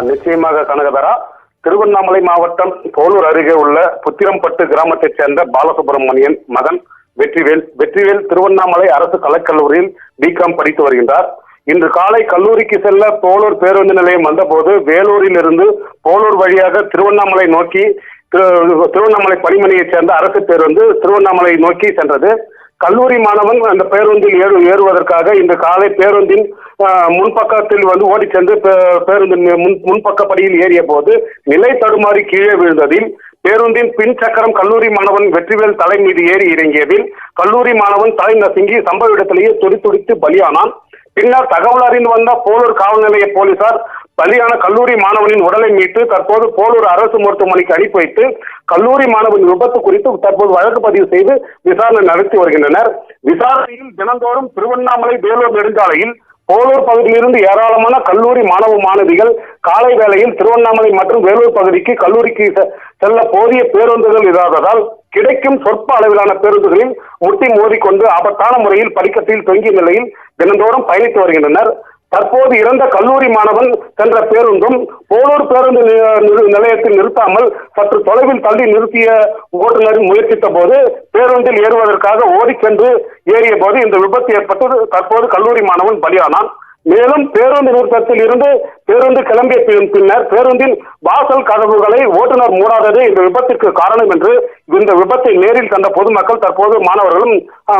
நிச்சயமாக கனகதரா. திருவண்ணாமலை மாவட்டம் போலூர் அருகே உள்ள புத்திரம்பட்டு கிராமத்தைச் சேர்ந்த பாலசுப்ரமணியன் மகன் வெற்றிவேல். வெற்றிவேல் திருவண்ணாமலை அரசு கலைக்கல்லூரியில் பிகாம் படித்து வருகின்றார். இன்று காலை கல்லூரிக்கு செல்ல போலூர் பேருந்து நிலையம் வந்தபோது வேலூரில் இருந்து போலூர் வழியாக திருவண்ணாமலை நோக்கி திரு- திருவண்ணாமலை பணிமனையைச் சேர்ந்த அரசு பேருந்து திருவண்ணாமலை நோக்கி சென்றது. கல்லூரி மாணவன் அந்த பேருந்தில் ஏறு ஏறுவதற்காக இன்று காலை பேருந்தின் முன்பக்கத்தில் வந்து ஓடி சென்று பே- பேருந்தின் முன் முன்பக்க படியில் ஏறிய போது நிலை தடுமாறி கீழே விழுந்ததில் பேருந்தின் பின் சக்கரம் கல்லூரி மாணவன் வெற்றிவேல் தலை மீது ஏறி இறங்கியதில் கல்லூரி மாணவன் தலை நசுங்கி சம்பவ இடத்திலேயே துடித்துடித்து பலியானான். பின்னர் தகவல் அறிந்து வந்த போலூர் காவல் நிலைய போலீசார் பலியான கல்லூரி மாணவனின் உடலை மீட்டு தற்போது போலூர் அரசு மருத்துவமனைக்கு அனுப்பி வைத்து கல்லூரி மாணவன் விபத்து குறித்து தற்போது வழக்கு பதிவு செய்து விசாரணை நடத்தி வருகின்றனர். விசாரணையில் தினந்தோறும் திருவண்ணாமலை வேலூர் நெடுஞ்சாலையில் போலூர் பகுதியிலிருந்து ஏராளமான கல்லூரி மாணவ மாணவிகள் காலை வேளையில் திருவண்ணாமலை மற்றும் வேலூர் பகுதிக்கு கல்லூரிக்கு செ- செல்ல போதிய பேருந்துகள் இல்லாததால் கிடைக்கும் சொற்ப அளவிலான பேருந்துகளில் முட்டி மோதிக்கொண்டு ஆபத்தான முறையில் படிக்கட்டில் தொங்கிய நிலையில் தினந்தோறும் பயணித்து வருகின்றனர். தற்போது இறந்த கல்லூரி மாணவன் சென்ற பேருந்தும் போலூர் பேருந்து நிலையத்தில் நிறுத்தாமல் சற்று தொலைவில் தள்ளி நிறுத்திய ஓட்டுநர் முயற்சித்த போது பேருந்தில் ஏறுவதற்காக ஓடிச் சென்று ஏறிய போது இந்த விபத்து ஏற்பட்டு தற்போது கல்லூரி மாணவன் பலியானான். மேலும் பேருந்து நிறுத்தத்தில் இருந்து பேருந்து கிளம்பிய பின்னர் பேருந்தின் வாசல் கதவுகளை ஓட்டுநர் மூடாதது இந்த விபத்திற்கு காரணம் என்று இந்த விபத்தை நேரில் கண்ட பொதுமக்கள் தற்போது மாணவர்களும்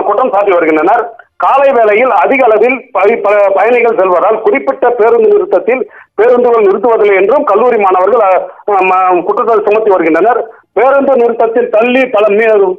குற்றம் சாட்டி வருகின்றனர். காலை வேளையில் அதிக அளவில் ப- பயணிகள் செல்வதால் குறிப்பிட்ட பேருந்து நிறுத்தத்தில் பேருந்துகள் நிறுத்துவதில்லை என்றும் கல்லூரி மாணவர்கள் குற்றத்தால் குற்றச்சாட்டு சுமத்தி வருகின்றனர். பேருந்து நிறுத்தத்தில் தள்ளி பல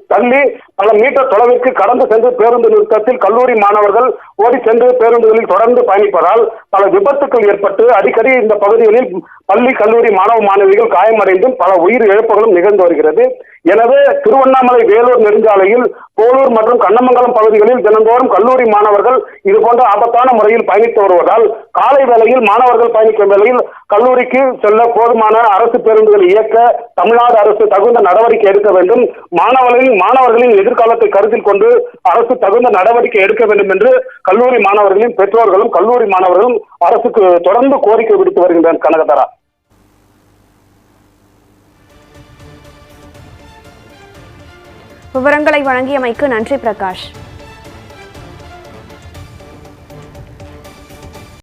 தள்ளி பல மீட்டர் தொலைவிற்கு கடந்து சென்று பேருந்து நிறுத்தத்தில் கல்லூரி மாணவர்கள் ஓடி சென்று பேருந்துகளில் தொடர்ந்து பயணிப்பதால் பல விபத்துக்கள் ஏற்பட்டு அடிக்கடி இந்த பகுதிகளில் பள்ளி கல்லூரி மாணவ மாணவிகள் காயமடைந்தும் பல உயிர் இழப்புகளும் நிகழ்ந்து வருகிறது. எனவே திருவண்ணாமலை வேலூர் நெடுஞ்சாலையில் போலூர் மற்றும் கண்ணமங்கலம் பகுதிகளில் தினந்தோறும் கல்லூரி மாணவர்கள் இது போன்ற ஆபத்தான முறையில் பயணித்து வருவதால் காலை வேளையில் மாணவர்கள் பயணிக்கும் வேளையில் கல்லூரிக்கு செல்ல போதுமான அரசு பேருந்துகளை இயக்க தமிழ்நாடு அரசு தகுந்த நடவடிக்கை எடுக்க வேண்டும். மாணவர்களின் மாணவர்களின் எதிர்காலத்தை கருத்தில் கொண்டு அரசு தகுந்த நடவடிக்கை எடுக்க வேண்டும் என்று கல்லூரி மாணவர்களின் பெற்றோர்களும் கல்லூரி மாணவர்களும் அரசுக்கு தொடர்ந்து கோரிக்கை விடுத்து வருகின்றனர் கனகதரா. விவரங்களை வழங்கியமைக்கு நன்றி பிரகாஷ்.